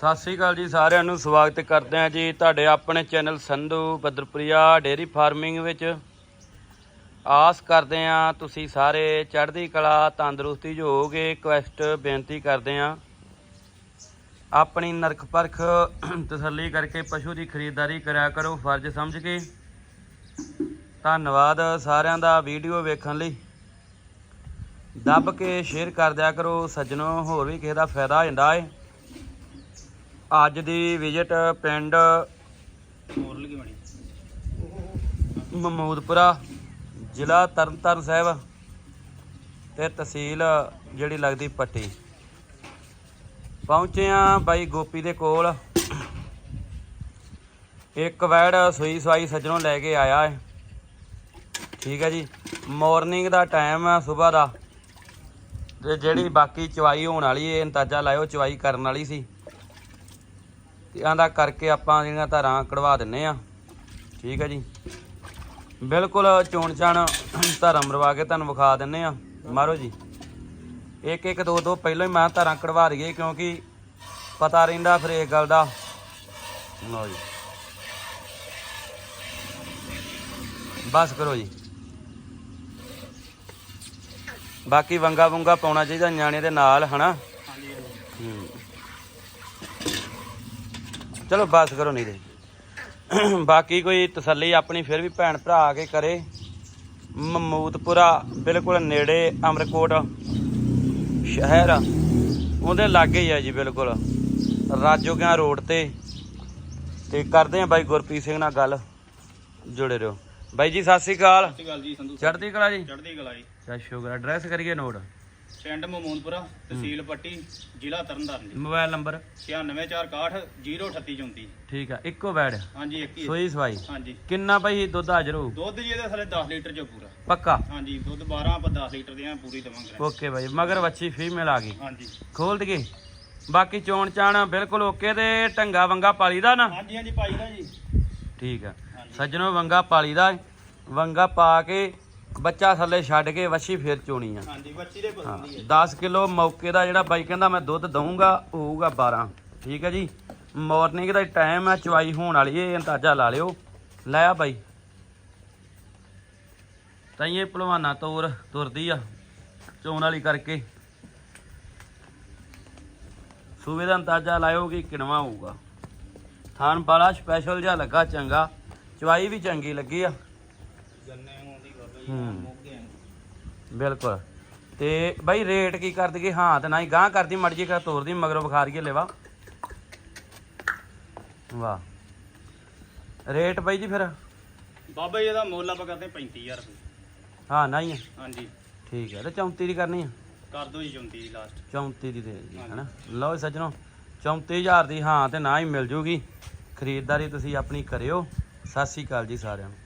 ਸਤਿ ਸ੍ਰੀ ਅਕਾਲ ਜੀ ਸਾਰਿਆਂ ਨੂੰ, ਸਵਾਗਤ ਕਰਦੇ ਹਾਂ ਜੀ ਤੁਹਾਡੇ ਆਪਣੇ channel Sandhu Badarpuria dairy farming ਵਿੱਚ। ਆਸ ਕਰਦੇ ਹਾਂ ਤੁਸੀਂ ਸਾਰੇ ਚੜ੍ਹਦੀ ਕਲਾ, ਤੰਦਰੁਸਤੀ 'ਚ ਹੋਵੋਗੇ ਕੁਐਸਟ ਬੇਨਤੀ ਕਰਦੇ ਹਾਂ। ਆਪਣੀ ਨਰਖ ਪਰਖ ਤਸੱਲੀ ਕਰਕੇ ਪਸ਼ੂ ਦੀ ਖਰੀਦਦਾਰੀ ਕਰਿਆ ਕਰੋ, ਫਰਜ਼ ਸਮਝ ਕੇ। ਧੰਨਵਾਦ ਸਾਰਿਆਂ ਦਾ ਵੀਡੀਓ ਵੇਖਣ ਲਈ। ਦੱਬ ਕੇ ਸ਼ੇਅਰ ਕਰ ਦਿਆ ਕਰੋ, ਸੱਜਣੋ ਹੋਰ ਵੀ ਕਿਸੇ ਦਾ ਫਾਇਦਾ ਹੋ। ਜਾਂਦਾ ਏ ਅੱਜ ਦੀ ਵਿਜ਼ਿਟ ਪਿੰਡ ਮੋਰ ਮਮੂਦਪੁਰਾ, ਜ਼ਿਲ੍ਹਾ ਤਰਨਤਾਰਨ ਸਾਹਿਬ ਤੇ ਤਹਿਸੀਲ ਜਿਹੜੀ ਲੱਗਦੀ ਪੱਟੀ। ਪਹੁੰਚੇ ਆ ਬਾਈ ਗੋਪੀ ਦੇ ਕੋਲ। ਇੱਕ ਵੈੜ ਸੂਈ ਸਵਾਈ ਸੱਜਣੋਂ ਲੈ ਕੇ ਆਇਆ ਹੈ ਠੀਕ ਹੈ ਜੀ ਮਾਰਨਿੰਗ ਦਾ ਟਾਈਮ ਹੈ ਸਵੇਰ ਦਾ। ਤੇ ਜਿਹੜੀ ਬਾਕੀ ਚਵਾਈ ਹੋਣ ਵਾਲੀ ਇਹ ਅੰਦਾਜ਼ਾ ਲਾਇਓ ਚਵਾਈ ਕਰਨ ਵਾਲੀ ਸੀ। ਤੇ ਆਂਦਾ ਕਰਕੇ ਆਪਾਂ ਜਿਹੜੀਆਂ ਧਾਰਾਂ ਕਢਵਾ ਦਿੰਨੇ ਆ। ਠੀਕ ਹੈ ਜੀ। ਬਿਲਕੁਲ ਚੋਣ ਚਾਣ ਧਾਰਾਂ ਮਰਵਾ ਕੇ ਤੁਹਾਨੂੰ ਵਿਖਾ ਦਿੰਨੇ ਆ। ਮਾਰੋ ਜੀ। ਇੱਕ ਇੱਕ ਦੋ ਦੋ ਪਹਿਲਾਂ ਹੀ ਮੈਂ ਧਾਰਾਂ ਕਢਵਾ ਦਈਏ ਕਿਉਂਕਿ ਪਤਾ ਰਹਿੰਦਾ ਫਿਰ ਇਸ ਗੱਲ ਦਾ। ਲਓ ਜੀ। ਬਸ ਕਰੋ ਜੀ। ਬਾਕੀ ਵੰਗਾ ਵੰਗਾ ਪਾਉਣਾ ਚਾਹੀਦਾ ਨਿਆਣੇ ਦੇ ਨਾਲ, ਹਨਾ ਹਾਂਜੀ ਹੂੰ। ਚਲੋ ਬਸ ਕਰੋ ਨਹੀਂ ਦੇ ਬਾਕੀ ਕੋਈ ਤਸੱਲੀ ਆਪਣੀ ਫਿਰ ਵੀ ਭੈਣ ਭਰਾ ਆ ਕੇ ਕਰੇ। ਮਮੂਦਪੁਰਾ ਬਿਲਕੁਲ ਨੇੜੇ ਅਮਰਕੋਟ ਸ਼ਹਿਰ। ਉਹਦੇ ਲਾਗੇ ਹੀ ਆ ਜੀ ਬਿਲਕੁਲ। ਰਾਜੋਗਿਆਂ ਰੋਡ ਤੇ। ਤੇ ਕਰਦੇ ਆ ਬਾਈ ਗੁਰਪ੍ਰੀਤ ਸਿੰਘ ਨਾਲ ਗੱਲ। ਜੁੜੇ ਰਹੋ। ਬਾਈ ਜੀ ਸਤਿ ਸ੍ਰੀ ਅਕਾਲ। ਸਤਿ ਸ਼੍ਰੀ ਅਕਾਲ ਜੀ ਸੰਧੂ ਚੜ੍ਹਦੀ ਕਲਾ ਜੀ? ਚੜ੍ਹਦੀ ਕਲਾ ਜੀ। ਚਾ ਸ਼ੁਕਰ ਐਡਰੈਸ ਕਰੀਏ ਨੋਟ। ਪਿੰਡ ਮਮੂਨਪੁਰਾ ਤਹਿਸੀਲ ਪੱਟੀ ਜ਼ਿਲ੍ਹਾ ਤਰਨਤਾਰਨ ਜੀ। Mobile number? 9646 03834 ਠੀਕ ਆ ਇੱਕੋ ਬੈਡ। ਹਾਂਜੀ ਇੱਕ ਹੀ ਹੈ। ਸੋਈ ਸਵਾਈ। ਹਾਂਜੀ। ਕਿੰਨਾ ਭਾਈ ਦੁੱਧ ਹਾਜ਼ਰ ਹੋਊ? ਦੁੱਧ ਜੀ ਇਹਦੇ ਥਲੇ 10 ਲੀਟਰ ਜੋ ਪੂਰਾ। ਪੱਕਾ? ਹਾਂਜੀ ਦੁੱਧ 12 ਆਪਾਂ 10 ਲੀਟਰ ਦੀਆਂ ਪੂਰੀ ਦਵਾਂਗੇ। ਓਕੇ ਭਾਈ ਮਗਰ ਵੱਛੀ ਫੀਮੇਲ ਆ ਗਈ। ਹਾਂਜੀ। ਖੋਲ ਦਈਏ। ਬਾਕੀ ਚੋਣ ਚਾਣ ਬਿਲਕੁਲ ਓਕੇ ਤੇ ਢੰਗਾ ਵੰਗਾ ਪਾਲੀ ਦਾ ਨਾ? ਹਾਂਜੀ ਹਾਂਜੀ ਪਾਈ ਦਾ ਜੀ। ਠੀਕ ਆ। ਸੱਜਣੋ ਵੰਗਾ ਪਾਲੀ ਦਾ। ਵੰਗਾ ਪਾ ਕੇ ਬੱਚਾ ਥੱਲੇ ਛੱਡ ਕੇ ਵੱਛੀ ਫੇਰ ਚੋਣੀ ਆ। ਹਾਂਜੀ ਬੱਚੀ ਦੇ ਹਾਂ ਪਸੰਦ ਹੈ 10 ਕਿਲੋ ਮੌਕੇ ਦਾ ਜਿਹੜਾ ਬਾਈ ਕਹਿੰਦਾ ਮੈਂ ਦੁੱਧ ਦਊਂਗਾ ਹੋਊਗਾ 12 ਠੀਕ ਹੈ ਜੀ? ਮਾਰਨਿੰਗ ਦਾ ਟਾਈਮ ਹੈ ਚਵਾਈ ਹੋਣ ਵਾਲੀ ਇਹ ਅੰਦਾਜ਼ਾ ਲਾ ਲਿਓ। ਲੈ ਆ ਬਾਈ। ਤਾਂ ਇਹ ਭਲਵਾਨਾ ਤੋਰ ਤੁਰਦੀ ਆ ਚੋਣ ਵਾਲੀ ਕਰਕੇ। ਸੂਬੇ ਦਾ ਅੰਦਾਜ਼ਾ ਲਾਇਓ ਕਿ ਕਿਣਵਾ ਹੋਊਗਾ। ਥਾਨ ਬਾਲਾ ਸਪੈਸ਼ਲ ਜਿਹਾ ਲੱਗਾ ਚੰਗਾ। ਚਵਾਈ ਵੀ ਚੰਗੀ ਲੱਗੀ ਆ। ਗੰਨੇ ਹੂੰ। ਮੋਗੇ ਬਿਲਕੁਲ। ਤੇ ਬਾਈ ਰੇਟ ਕੀ ਕਰ ਦਈਏ? ਹਾਂ ਤੇ ਨਾ ਹੀ ਗਾਂ ਕਰਦੀ ਮਰਜ਼ੀ ਕਾ ਤੋਰਦੀ ਮਗਰੋਂ ਵਿਖਾ ਰਹੀਏ ਲੈਵਾ। ਵਾਹ। ਰੇਟ ਬਾਈ ਜੀ ਫਿਰ? ਬਾਬਾ ਜੀ ਇਹਦਾ ਮੁੱਲ ਆਪਾਂ ਕਰਦੇ 35000 ਰੁਪਏ। ਹਾਂ ਨਹੀਂ ਹਾਂਜੀ। ਠੀਕ ਹੈ ਤੇ 34 ਦੀ ਕਰਨੀ ਆ? ਕਰ ਦੋ ਜੀ 34 ਦੀ ਲਾਸਟ 34 ਦੀ ਦੇ ਜੀ ਹਨਾ? ਲਓ ਸੱਜਣੋ 34000 ਦੀ ਹਾਂ ਤੇ ਨਾ ਹੀ ਮਿਲ ਜੂਗੀ। ਖਰੀਦਦਾਰੀ ਤੁਸੀਂ ਆਪਣੀ ਕਰਿਓ। ਸਤਿ ਸ੍ਰੀ ਅਕਾਲ ਜੀ ਸਾਰਿਆਂ ਨੂੰ।